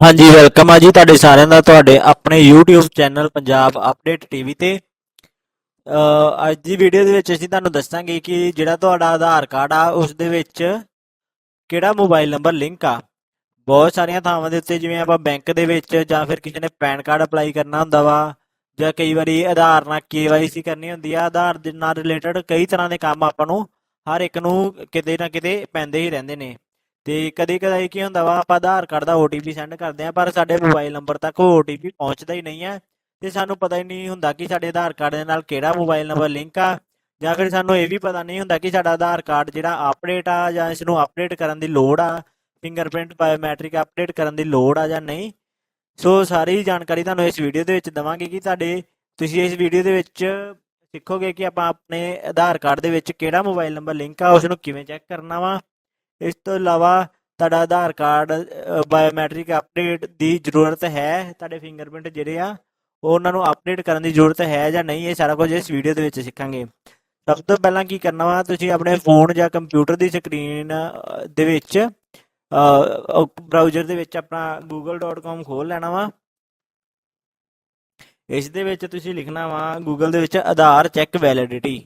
ਹਾਂਜੀ ਵੈਲਕਮ ਆ ਜੀ ਤੁਹਾਡੇ ਸਾਰਿਆਂ ਦਾ, ਤੁਹਾਡੇ ਆਪਣੇ YouTube channel Punjab update TV ਤੇ। ਅੱਜ ਦੀ ਵੀਡੀਓ ਦੇ ਵਿੱਚ ਅਸੀਂ ਤੁਹਾਨੂੰ ਦੱਸਾਂਗੇ ਕਿ ਜਿਹੜਾ ਤੁਹਾਡਾ ਆਧਾਰ ਕਾਰਡ ਆ, ਉਸ ਦੇ ਵਿੱਚ ਕਿਹੜਾ ਮੋਬਾਈਲ ਨੰਬਰ ਲਿੰਕ ਆ। ਬਹੁਤ ਸਾਰੀਆਂ ਥਾਵਾਂ ਦੇ ਉੱਤੇ ਜਿਵੇਂ ਆਪਾਂ ਬੈਂਕ ਦੇ ਵਿੱਚ ਜਾਂ ਫਿਰ ਕਿਸੇ ਨੇ ਪੈਨ ਕਾਰਡ ਅਪਲਾਈ ਕਰਨਾ ਹੁੰਦਾ ਵਾ, ਜਾਂ ਕਈ ਵਾਰੀ ਆਧਾਰ ਨਾਲ KYC ਕਰਨੀ ਹੁੰਦੀ ਆ, ਆਧਾਰ ਦੇ ਨਾਲ ਰਿਲੇਟਡ ਕਈ ਤਰ੍ਹਾਂ ਦੇ ਕੰਮ ਆਪਾਂ ਨੂੰ ਹਰ ਇੱਕ ਨੂੰ ਕਿਤੇ ਨਾ ਕਿਤੇ ਪੈਂਦੇ ਹੀ ਰਹਿੰਦੇ ਨੇ। ਤੇ ਕਦੇ ਕਦੇ ਕੀ ਹੁੰਦਾ ਵਾ, ਆਪਾਂ ਆਧਾਰ ਕਾਰਡ ਦਾ OTP ਸੈਂਡ ਕਰਦੇ ਆ ਪਰ ਸਾਡੇ ਮੋਬਾਈਲ ਨੰਬਰ ਤੱਕ ਉਹ OTP ਪਹੁੰਚਦਾ ਹੀ ਨਹੀਂ ਹੈ ਤੇ ਸਾਨੂੰ ਪਤਾ ਹੀ ਨਹੀਂ ਹੁੰਦਾ ਕਿ ਸਾਡੇ ਆਧਾਰ ਕਾਰਡ ਦੇ ਨਾਲ ਕਿਹੜਾ ਮੋਬਾਈਲ ਨੰਬਰ ਲਿੰਕ ਆ, ਜਾਂ ਫਿਰ ਸਾਨੂੰ ਇਹ ਵੀ ਪਤਾ ਨਹੀਂ ਹੁੰਦਾ ਕਿ ਸਾਡਾ ਆਧਾਰ ਕਾਰਡ ਜਿਹੜਾ ਅਪਡੇਟ ਆ, ਜਾਂ ਇਸ ਨੂੰ ਅਪਡੇਟ ਕਰਨ ਦੀ ਲੋੜ ਆ ਫਿੰਗਰਪ੍ਰਿੰਟ ਬਾਇਓਮੈਟ੍ਰਿਕ ਅਪਡੇਟ ਕਰਨ ਦੀ ਲੋੜ ਆ ਜਾਂ ਨਹੀਂ। ਸੋ ਸਾਰੀ ਜਾਣਕਾਰੀ ਤੁਹਾਨੂੰ ਇਸ ਵੀਡੀਓ ਦੇ ਵਿੱਚ ਦਵਾਂਗੇ ਕਿ ਤੁਹਾਡੇ, ਤੁਸੀਂ ਇਸ ਵੀਡੀਓ ਦੇ ਵਿੱਚ ਸਿੱਖੋਗੇ ਕਿ ਆਪਾਂ ਆਪਣੇ ਆਧਾਰ ਕਾਰਡ ਦੇ ਵਿੱਚ ਕਿਹੜਾ ਮੋਬਾਈਲ ਨੰਬਰ ਲਿੰਕ ਆ ਉਸ ਨੂੰ ਕਿਵੇਂ ਚੈੱਕ ਕਰਨਾ ਵਾ। ਇਸ ਤੋਂ ਇਲਾਵਾ ਤੁਹਾਡਾ ਆਧਾਰ ਕਾਰਡ ਬਾਇਓਮੈਟ੍ਰਿਕ ਅਪਡੇਟ ਦੀ ਜ਼ਰੂਰਤ ਹੈ, ਤੁਹਾਡੇ ਫਿੰਗਰਪ੍ਰਿੰਟ ਜਿਹੜੇ ਆ, ਉਹ ਉਹਨਾਂ ਨੂੰ ਅਪਡੇਟ ਕਰਨ ਦੀ ਜ਼ਰੂਰਤ ਹੈ ਜਾਂ ਨਹੀਂ, ਇਹ ਸਾਰਾ ਕੁਝ ਇਸ ਵੀਡੀਓ ਦੇ ਵਿੱਚ ਸਿੱਖਾਂਗੇ। ਸਭ ਤੋਂ ਪਹਿਲਾਂ ਕੀ ਕਰਨਾ ਵਾ, ਤੁਸੀਂ ਆਪਣੇ ਫੋਨ ਜਾਂ ਕੰਪਿਊਟਰ ਦੀ ਸਕਰੀਨ ਦੇ ਵਿੱਚ ਬ੍ਰਾਊਜ਼ਰ ਦੇ ਵਿੱਚ ਆਪਣਾ google.com ਖੋਲ ਲੈਣਾ ਵਾ। ਇਸ ਦੇ ਵਿੱਚ ਤੁਸੀਂ ਲਿਖਣਾ ਵਾ ਗੂਗਲ ਦੇ ਵਿੱਚ Aadhaar check validity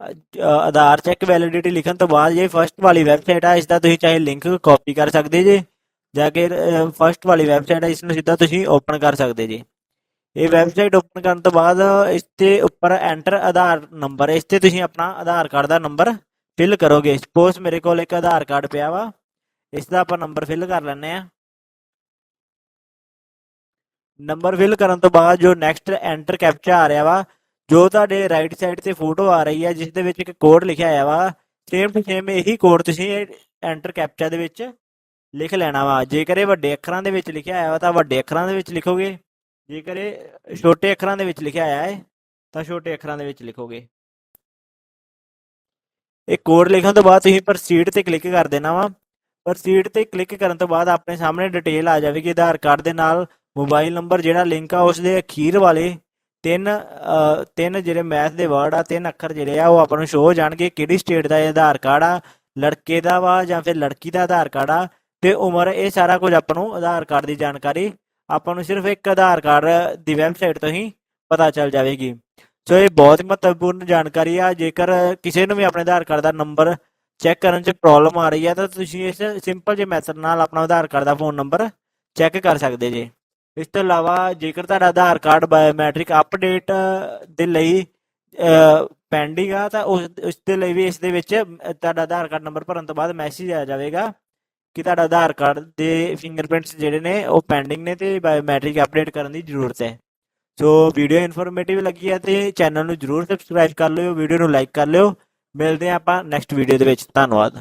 Aadhaar check validity ਲਿਖਣ ਤੋਂ ਬਾਅਦ ਇਹ ਫਰਸਟ ਵਾਲੀ ਵੈਬਸਾਈਟ ਆ ਇਸ ਦਾ ਤੁਸੀਂ ਚਾਹੇ ਲਿੰਕ ਕਾਪੀ ਕਰ ਸਕਦੇ ਜੇ, ਜਾ ਕੇ ਫਰਸਟ ਵਾਲੀ ਵੈਬਸਾਈਟ ਆ ਇਸ ਨੂੰ ਸਿੱਧਾ ਤੁਸੀਂ ਓਪਨ ਕਰ ਸਕਦੇ ਜੇ। ਇਹ ਵੈਬਸਾਈਟ ਓਪਨ ਕਰਨ ਤੋਂ ਬਾਅਦ ਇਸ ਤੇ ਉੱਪਰ ਐਂਟਰ ਆਧਾਰ ਨੰਬਰ ਇਸ ਤੇ ਤੁਸੀਂ ਆਪਣਾ ਆਧਾਰ ਕਾਰਡ ਦਾ ਨੰਬਰ ਫਿਲ ਕਰੋਗੇ। ਸਪੋਜ਼ ਮੇਰੇ ਕੋਲ ਇੱਕ ਆਧਾਰ ਕਾਰਡ ਪਿਆ ਵਾ ਇਸ ਦਾ ਆਪਾਂ ਨੰਬਰ ਫਿਲ ਕਰ ਲੈਂਦੇ ਆ ਨੰਬਰ ਫਿਲ ਕਰਨ ਤੋਂ ਬਾਅਦ ਜੋ ਨੈਕਸਟ ਐਂਟਰ ਕੈਪਚਾ ਆ ਰਿਹਾ ਵਾ ਜੋ ਤੁਹਾਡੇ ਰਾਈਟ ਸਾਈਡ ਤੇ ਫੋਟੋ ਆ ਰਹੀ ਹੈ, ਜਿਸ ਦੇ ਵਿੱਚ ਇੱਕ ਕੋਡ ਲਿਖਿਆ ਹੋਇਆ ਵਾ ਸੇਮ ਟੂ ਸੇਮ ਇਹੀ ਕੋਡ ਤੁਸੀਂ ਐਂਟਰ ਕੈਪਚਾ ਦੇ ਵਿੱਚ ਲਿਖ ਲੈਣਾ ਵਾ। ਜੇਕਰ ਇਹ ਵੱਡੇ ਅੱਖਰਾਂ ਦੇ ਵਿੱਚ ਲਿਖਿਆ ਹੋਇਆ ਵਾ, ਤਾਂ ਵੱਡੇ ਅੱਖਰਾਂ ਦੇ ਵਿੱਚ ਲਿਖੋਗੇ। ਜੇਕਰ ਇਹ ਛੋਟੇ ਅੱਖਰਾਂ ਦੇ ਵਿੱਚ ਲਿਖਿਆ ਹੋਇਆ ਹੈ, ਤਾਂ ਛੋਟੇ ਅੱਖਰਾਂ ਦੇ ਵਿੱਚ ਲਿਖੋਗੇ। ਇਹ ਕੋਡ ਲਿਖਣ ਤੋਂ ਬਾਅਦ ਤੁਸੀਂ ਪ੍ਰੋਸੀਡ ਤੇ ਕਲਿੱਕ ਕਰ ਦੇਣਾ ਵਾ। ਪ੍ਰੋਸੀਡ ਤੇ ਕਲਿੱਕ ਕਰਨ ਤੋਂ ਬਾਅਦ ਆਪਣੇ ਸਾਹਮਣੇ ਡਿਟੇਲ ਆ ਜਾਵੇਗੀ। ਆਧਾਰ ਕਾਰਡ ਦੇ ਨਾਲ ਮੋਬਾਈਲ ਨੰਬਰ ਜਿਹੜਾ ਲਿੰਕ ਆ ਉਸ ਦੇ ਅਖੀਰ ਵਾਲੇ ਤਿੰਨ ਤਿੰਨ ਜਿਹੜੇ ਮੈਥ ਦੇ ਵਰਡ ਆ, ਤਿੰਨ ਅੱਖਰ ਜਿਹੜੇ ਆ, ਉਹ ਆਪਾਂ ਨੂੰ ਸ਼ੋ ਹੋ ਜਾਣਗੇ, ਕਿਹੜੀ ਸਟੇਟ ਦਾ ਇਹ ਆਧਾਰ ਕਾਰਡ ਆ, ਲੜਕੇ ਦਾ ਵਾ ਜਾਂ ਫਿਰ ਲੜਕੀ ਦਾ ਆਧਾਰ ਕਾਰਡ ਆ, ਤੇ ਉਮਰ, ਇਹ ਸਾਰਾ ਕੁਝ ਆਪਾਂ ਨੂੰ ਆਧਾਰ ਕਾਰਡ ਦੀ ਜਾਣਕਾਰੀ ਆਪਾਂ ਨੂੰ ਸਿਰਫ ਇੱਕ ਆਧਾਰ ਕਾਰਡ ਦੀ ਵੈਬਸਾਈਟ ਤੋਂ ਹੀ ਪਤਾ ਚੱਲ ਜਾਵੇਗੀ। ਸੋ ਇਹ ਬਹੁਤ ਮਹੱਤਵਪੂਰਨ ਜਾਣਕਾਰੀ ਆ, ਜੇਕਰ ਕਿਸੇ ਨੂੰ ਵੀ ਆਪਣੇ ਆਧਾਰ ਕਾਰਡ ਦਾ ਨੰਬਰ ਚੈੱਕ ਕਰਨ 'ਚ ਪ੍ਰੋਬਲਮ ਆ ਰਹੀ ਹੈ ਤਾਂ ਤੁਸੀਂ ਇਸ ਸਿੰਪਲ ਜਿਹੇ ਮੈਥਡ ਨਾਲ ਆਪਣਾ ਆਧਾਰ ਕਾਰਡ ਦਾ ਫੋਨ ਨੰਬਰ ਚੈੱਕ ਕਰ ਸਕਦੇ ਜੇ। ਇਸ ਤੋਂ ਇਲਾਵਾ ਜੇਕਰ ਤੁਹਾਡਾ ਆਧਾਰ ਕਾਰਡ ਬਾਇਓਮੈਟ੍ਰਿਕ ਅਪਡੇਟ ਦੇ ਲਈ ਪੈਂਡਿੰਗ ਆ, ਤਾਂ ਉਸ ਉਸ ਦੇ ਲਈ ਵੀ ਇਸ ਦੇ ਵਿੱਚ ਤੁਹਾਡਾ ਆਧਾਰ ਕਾਰਡ ਨੰਬਰ ਭਰਨ ਤੋਂ ਬਾਅਦ ਮੈਸੇਜ ਆ ਜਾਵੇਗਾ ਕਿ ਤੁਹਾਡਾ ਆਧਾਰ ਕਾਰਡ ਦੇ ਫਿੰਗਰਪ੍ਰਿੰਟਸ ਜਿਹੜੇ ਨੇ, ਉਹ ਪੈਂਡਿੰਗ ਨੇ ਤੇ ਬਾਇਓਮੈਟ੍ਰਿਕ ਅਪਡੇਟ ਕਰਨ ਦੀ ਜ਼ਰੂਰਤ ਹੈ। ਸੋ ਵੀਡੀਓ ਇਨਫੋਰਮੇਟਿਵ ਲੱਗੀ ਹੈ ਤੇ ਚੈਨਲ ਨੂੰ ਜਰੂਰ ਸਬਸਕ੍ਰਾਈਬ ਕਰ ਲਿਓ ਵੀਡੀਓ ਨੂੰ ਲਾਈਕ ਕਰ ਲਿਓ। ਮਿਲਦੇ ਹਾਂ ਆਪਾਂ ਨੈਕਸਟ ਵੀਡੀਓ ਦੇ ਵਿੱਚ। ਧੰਨਵਾਦ।